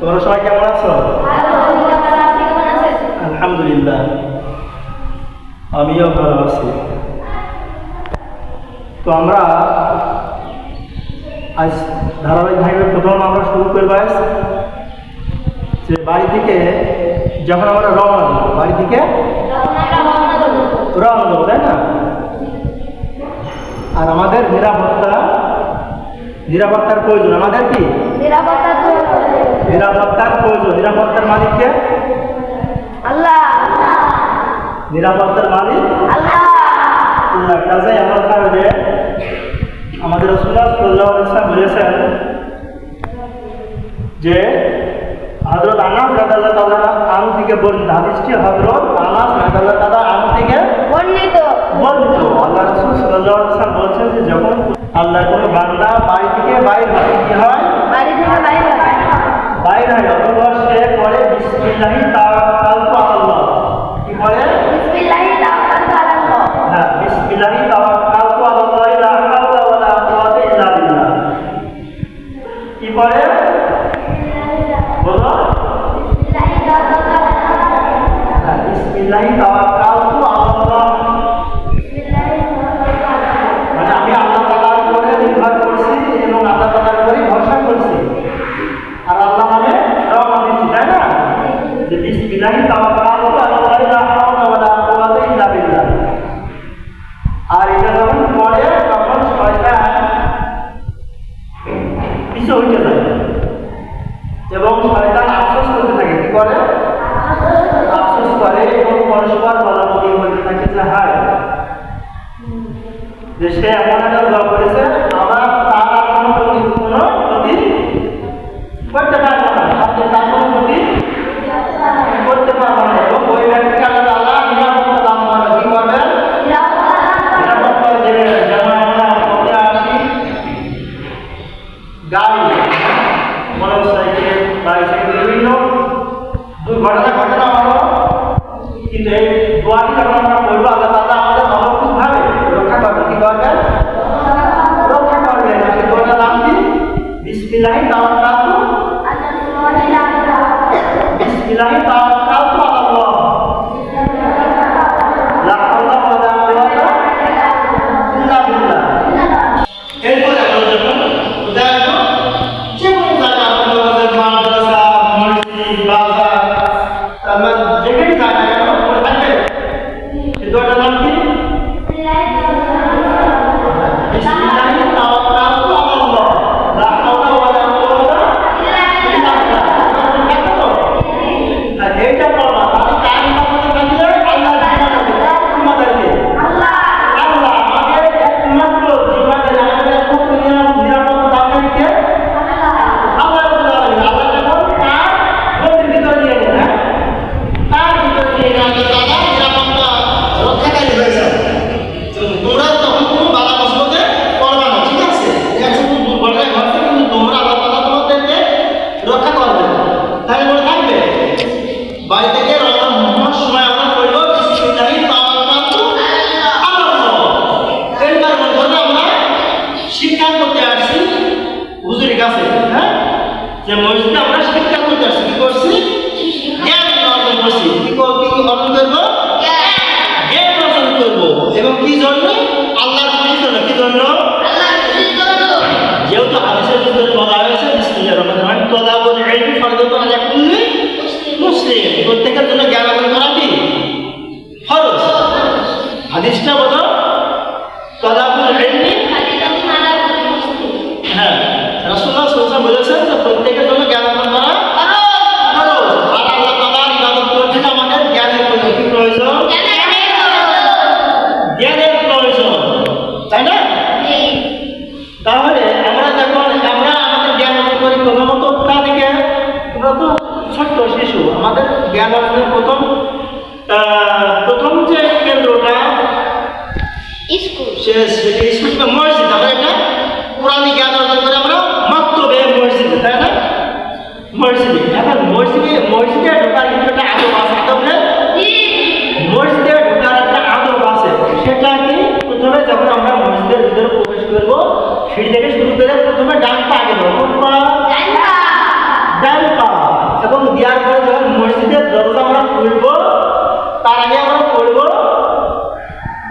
তোমরা সবাই কেমন আছো? আলহামদুলিল্লাহ। আমিও ভালো আছি। তো আমরা আজ ধারাবাহিকভাবে প্রথম আমরা শুরু করব আজ, যে বাড়ি থেকে যখন আমরা রওনা দেবো, বাড়ি থেকে রওনা দেবো, তাই না? আর আমাদের নিরাপত্তা নিরাপত্তার প্রয়োজন। আমাদের কি? নিরাপত্তার প্রয়োজন। নিরাপত্তার মালিককে আল্লাহ। নিরাপত্তার মালিক? আল্লাহ। আল্লাহ কাজে আমার কারণে আমাদের রসুল্লাহ সাল্লাহ ইসলাম বলেছেন যে হজরত আনাস রাদাল্লাহ তালা আম থেকে বর্ণিত হাদিসটি হজরত আনাস রাদাল্লাহ তালা আম থেকে বর্ণিত। বর্ণিত আল্লাহ রসুল সাল্লাহ ইসলাম বলছেন যে যখন আল্লাহর কোনো বান্দা বাড়ি থেকে বাইর হয় কি হয় বাড়ি থেকে বাইরে হয়। বাইর হয় অথবা সে করে বিসমিল্লাহি তাওয়াক্কালতু আলাল্লাহ কি করে বিসমিল্লাহি তাওয়াক্কালতু আলাল্লাহ। হ্যাঁ বিসমিল্লাহি তাওয়াক্কালতু আলাল্লাহ লা হাওলা ওয়ালা কুওয়াতা ইল্লা বিল্লাহ কি করে বলো বিসমিল্লাহি তাওয়াক্কালতু আলাল্লাহ। হ্যাঁ, বিসমিল্লাহি তাওয়াক্কালতু এবং শয়তান আফসোস করতে থাকে, কি করে? আফসোস করে এবং পরস্পর বলাবলি হইতে থাকে যে, হায় সে এমন একটা দোয়া করেছে দুর্ঘটনা ঘটে না হলো কিন্তু এই দোয়াটি যখন আমরা করব আল্লাহ তাআলা আমাদের অলৌকিকভাবে রক্ষা করবে কি করবেন রক্ষা করবে। আর সেই দোয়াটার নাম কি? বিসমিল্লাহি তাওয়াক্কালতু বিসমিল্লাহি তাওয়াক্কালতু আমরা যেখানে যাই না কেন ওখানে থাকবে এই দোয়াটার নাম কি বিসমিল্লাহি তাওয়াক্কালতু আলাল্লাহ লা হাওলা ওয়ালা কুওয়াতা ইল্লা বিল্লাহ দেখো তো আর এইটা পড়বা তাহলে কার মাথাতে থাকলে আল্লাহ জিম্মাদারি তোমাদেরকে আল্লাহ আমাদের একমাত্র জিম্মাদারি আমাদের একমাত্র নিরাপ- নিরাপত্তা দানকারীকে আল্লাহ রাব্বুল আলামিন আল্লাহ যখন তার গণ্ডির ভিতরে নিয়ে নেন হ্যাঁ তার ভিতরে নিয়ে নেন আল্লাহ তাআলা নিরাপত্তা রক্ষাকারী হয়েছে তোমরা তখন কোনো বাধা মুসিবতে পড়বা না ঠিক আছে একশো দুর্ঘটনায় ঘটছে কিন্তু তোমরা আল্লাহ তাআলা তোমাদেরকে রক্ষা করবে তাহলে মনে থাকবে বাড়ি থেকে রওনা হওয়ার সময় আমরা বলব বিসমিল্লাহি তাওয়াক্কালতু আলাল্লাহ এরপর মনে করো আমরা শিক্ষা করতে আসছি হুজুরের কাছে হ্যাঁ যে মসজিদে আমরা শিক্ষা করতে আসছি, কি করছি? জ্ঞান অর্জন করছি। কি কি অর্জন করব? জ্ঞান অর্জন করব। এবং কি জন্য? আল্লাহর খুশির জন্য। কি জন্য? যেহেতু হাদিসের ভিতরে বলা হয়েছে, বিসমিল্লাহির রহমানির রহিম তলাবুল ইলমি ফরজাতুন আলা কুল্লি মুসলিম। প্রত্যেকের হাদিসটা বলো। সে সেটি স্কুল মসজিদ আমরা এটা কোরআনি জ্ঞান অর্জন করে আমরা মক্তবে মসজিদে তাই না? মসজিদে এখন মসজিদে মসজিদে ঢোকার কিন্তু একটা আদব আছে আদব মসজিদে ঢোকার একটা আদব আছে সেটা কি? প্রথমে যখন আমরা মসজিদের ভিতরে প্রবেশ করব সিঁড়ি থেকে শুরু ভিতরে প্রথমে ডান পা আগে কোন পা? ডান পা। এবং দেওয়ার পরে যখন মসজিদের দরজা আমরা খুলবো তার আগে আমরা পড়ব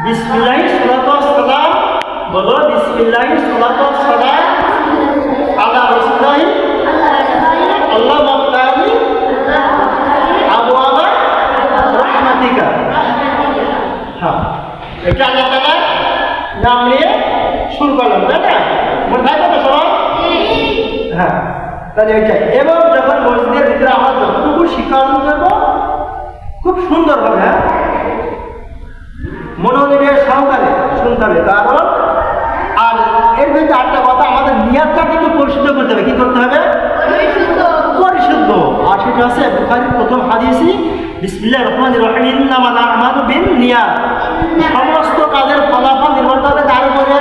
বিসমিল্লাহি সালাম বলো, বিসমিল্লাহি, সালাতু সালাম আলা রাসূলিল্লাহি। আল্লাহ মাফতানি আবু রহমাতিকা। হ্যাঁ এটা আল্লাহ তাআলা নাম নিয়ে শুরু করলাম, তাই না? মনে তো সবাই? হ্যাঁ তাহলে ওইটাই এবং যখন মসজিদের ভিতরে আমরা যতটুকু শিক্ষা করব, খুব সুন্দর হবে হ্যাঁ? মনোনিবেশ সহকারে শুনতে হবে কারণ আর এর কথা আমাদের নিয়াতটা কিন্তু পরিশুদ্ধ করতে হবে কি করতে হবে? পরিশুদ্ধ। আর সেটা হচ্ছে বুখারির প্রথম হাদিসই বিসমিল্লাহ রহমান রহিম নামাল আমাদ বিন নিয়াত সমস্ত কাজের ফলাফল নির্ভর করবে তার উপরে?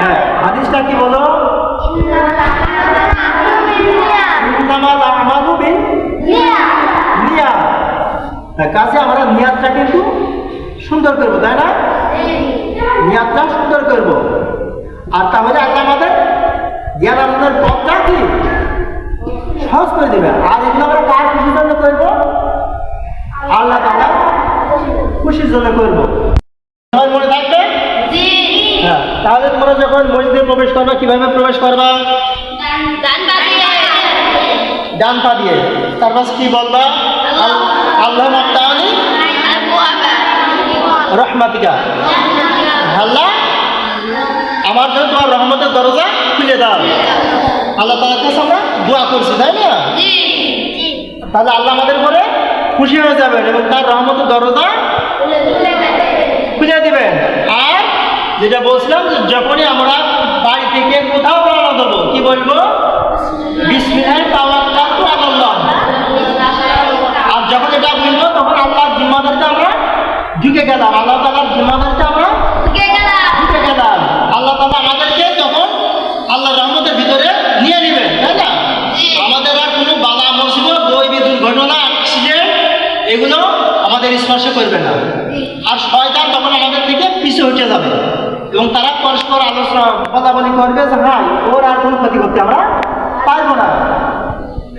হ্যাঁ হাদিসটা কি বলো? নামাল আমাদ বিন নিয়াত। কাজে আমরা নিয়াতটা কিন্তু সুন্দর করব তাই না? নিয়াতটা আর তাহলে আল্লাহ আমাদের জ্ঞান আমাদের পথটা কি? সহজ করে দেবে। আর এগুলো আমরা কার খুশির জন্য করব? আল্লাহ তালা খুশির জন্য করব। মনে থাকবে? হ্যাঁ তাহলে তোমরা যখন মসজিদে প্রবেশ করবে কীভাবে প্রবেশ করবা? ডান পা দিয়ে। তারপর কি বলবা? আল- আল্লাহ রহমাতিকা। আল্লাহ আমার জন্য তোমার রহমতের দরজা খুলে দাও। আল্লাহ তালার কাছে আমরা দোয়া করছি তাই না? তাহলে আল্লাহ আমাদের পরে খুশি হয়ে যাবেন এবং তার রহমতের দরজা খুলে দেবেন। আর যেটা বলছিলাম যে যখনই আমরা বাড়ি থেকে কোথাও রওনা দেবো কি বলব বিসমিল্লাহ তাওয়াক্কালতু আলাল্লাহ আর যখন এটা বলব তখন আল্লাহর জিম্মাদারিতে আমরা ঢুকে গেলাম আল্লাহ তাআলার জিম্মাদারিতে আমরা ঢুকে গেলাম আল্লাহ তাআলা আমাদেরকে তখন আল্লাহর রহমতের ভিতরে নিয়ে নেবেন, তাই না? আমাদের আর কোনো বাধা, মুসিবত, বই বি দুর্ঘটনা অ্যাক্সিডেন্ট এগুলো আমাদের স্পর্শ করবে না। আর শয়তান তখন আমাদের থেকে পিছু হটে যাবে। এবং তারা পরস্পর আলোচনা কথা বলি করবে যে হ্যাঁ ওর আর কোনো ক্ষতি করতে আমরা পারব না।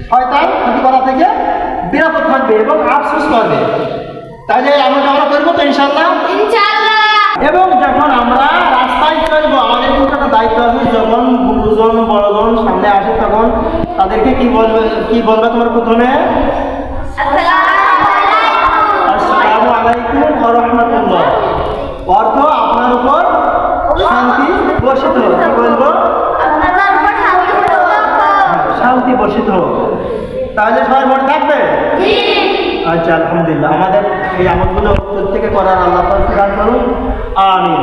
শয়তান ক্ষতি করা থেকে বিরাপদ থাকবে এবং আফসোস করবে। তাহলে এমনটা আমরা করব তো ইনশাল্লাহ এবং যখন আমরা রাস্তায় চলবো, আমাদের কিন্তু একটা দায়িত্ব আছে, যখন গুরুজন, বড়জন সামনে আসে তখন তাদেরকে কি বলবে কি বলবে তোমার প্রথমে? আসসালামু আলাইকুম রাহমাতুল্লাহ। অর্থ আপনার উপর শান্তি বর্ষিত হোক। বলব? শান্তি বর্ষিত হোক। তাহলে সবাই মনে থাকবে? আচ্ছা আলহামদুলিল্লাহ। আমাদের এই আমলগুলো প্রত্যেকে করার আল্লাহ করুন। আমিন।